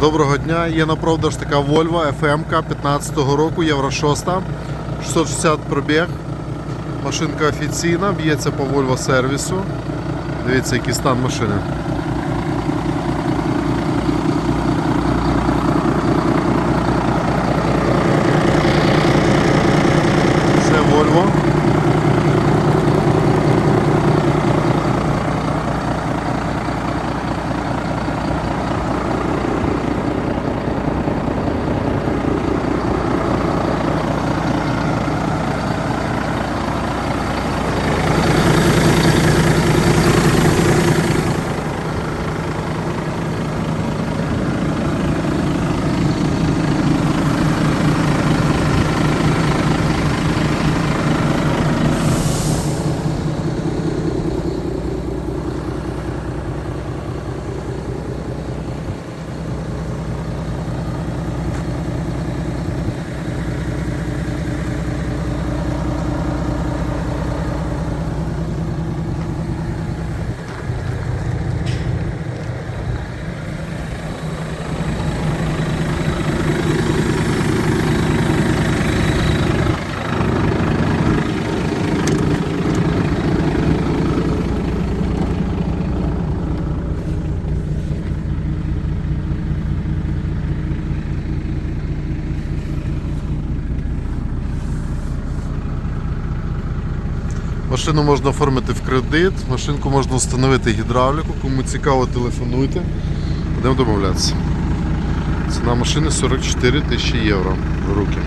Доброго дня. Є на продаж така Volvo FM 15-го року, Євро 6, 660 пробіг. Машинка офіційна, б'ється по Volvo сервісу. Дивіться, який стан машини. Це Volvo. Машину можна оформити в кредит, машинку можна встановити гідравліку. Кому цікаво, телефонуйте. Будемо домовлятися. Ціна машини 44 тисячі євро в руки.